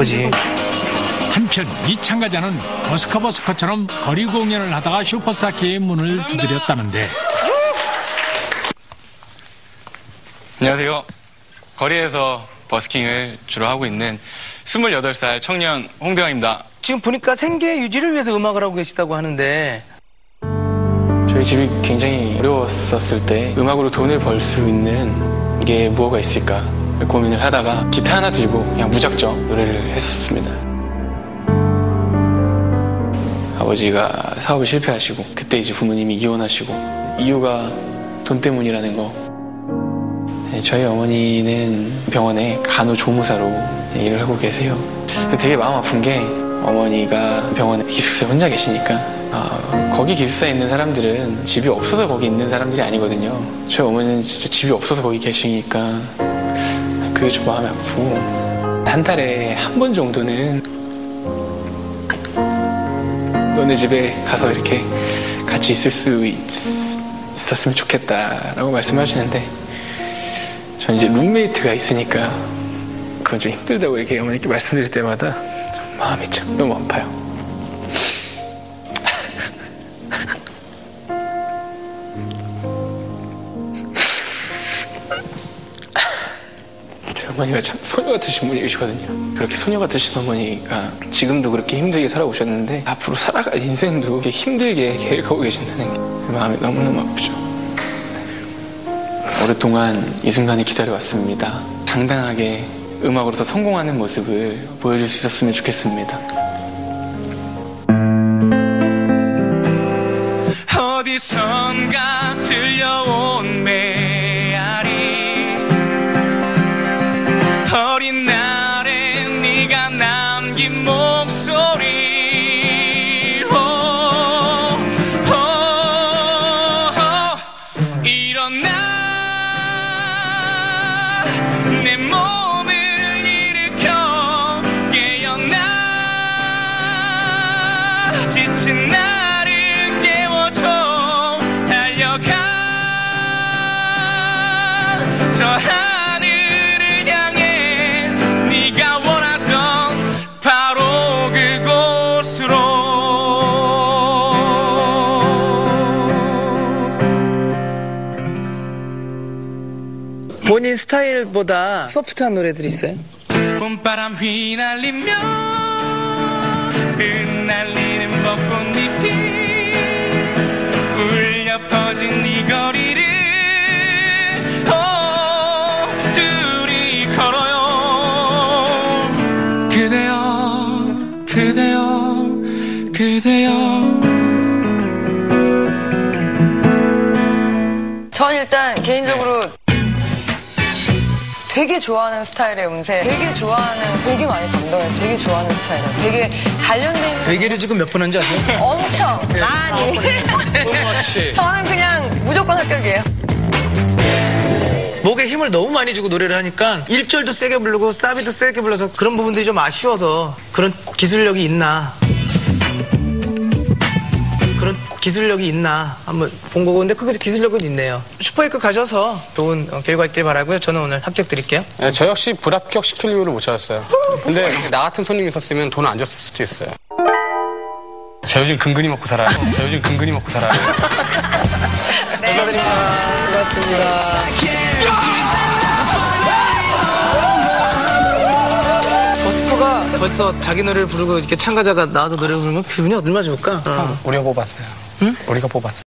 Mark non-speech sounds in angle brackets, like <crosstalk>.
거지. 한편 이 참가자는 버스커버스커처럼 거리 공연을 하다가 슈퍼스타K의 문을 두드렸다는데 안녕하세요. 거리에서 버스킹을 주로 하고 있는 28살 청년 홍대광입니다. 지금 보니까 생계 유지를 위해서 음악을 하고 계시다고 하는데 저희 집이 굉장히 어려웠었을 때 음악으로 돈을 벌 수 있는 게 무엇가 있을까 고민을 하다가 기타 하나 들고 그냥 무작정 노래를 했었습니다. 아버지가 사업을 실패하시고 그때 이제 부모님이 이혼하시고 이유가 돈 때문이라는 거 네, 저희 어머니는 병원에 간호조무사로 일을 하고 계세요. 되게 마음 아픈 게 어머니가 병원에 기숙사에 혼자 계시니까 아, 거기 기숙사에 있는 사람들은 집이 없어서 거기 있는 사람들이 아니거든요. 저희 어머니는 진짜 집이 없어서 거기 계시니까 그게 좀 마음이 아프고 한 달에 한 번 정도는 너네 집에 가서 이렇게 같이 있을 수 있, 있었으면 좋겠다라고 말씀하시는데 전 이제 룸메이트가 있으니까 그건 좀 힘들다고 이렇게 어머니께 말씀드릴 때마다 좀 마음이 참 너무 아파요. 어머니가 참 소녀 같으신 분이시거든요. 그렇게 소녀 같으신 어머니가 지금도 그렇게 힘들게 살아오셨는데 앞으로 살아갈 인생도 그렇게 힘들게 계획하고 계신다는 게 마음이 너무너무 아프죠. 오랫동안 이 순간을 기다려왔습니다. 당당하게 음악으로서 성공하는 모습을 보여줄 수 있었으면 좋겠습니다. 지친 나를 깨워줘 달려가 저 하늘을 향해 네가 원하던 바로 그곳으로 본인 스타일보다 소프트한 노래들 있어요? 봄바람 휘날리며 흩날리 퍼진 이 거리를 오, 둘이 걸어요. 그대여 그대여 그대여. 전 일단 개인적으로 되게 좋아하는 스타일의 음색, 되게 좋아하는, 되게 많이 감동해서 되게 좋아하는 스타일이에요. 되게 단련된 되게를 지금 몇 번 한지 아세요? 엄청 많이. <laughs> 저는 그냥 무조건 합격이에요. 목에 힘을 너무 많이 주고 노래를 하니까 1절도 세게 부르고 사비도 세게 불러서 그런 부분들이 좀 아쉬워서 그런 기술력이 있나 그런 기술력이 있나 한번 본 거고 근데 거기서 기술력은 있네요 슈퍼에이크 가셔서 좋은 어, 결과 있길 바라고요 저는 오늘 합격 드릴게요 네, 저 역시 불합격 시킬 이유를 못 찾았어요. 근데 나 같은 손님이 있었으면 돈 안 줬을 수도 있어요. 저 요즘 근근히 먹고 살아요. 저 요즘 근근히 먹고 살아요. <laughs> 수고하셨습니다 벌써 자기 노래를 부르고 이렇게 참가자가 나와서 노래 부르면 기분이 얼마나 좋을까? 어. 우리가 뽑았어요. 응? 우리가 뽑았어.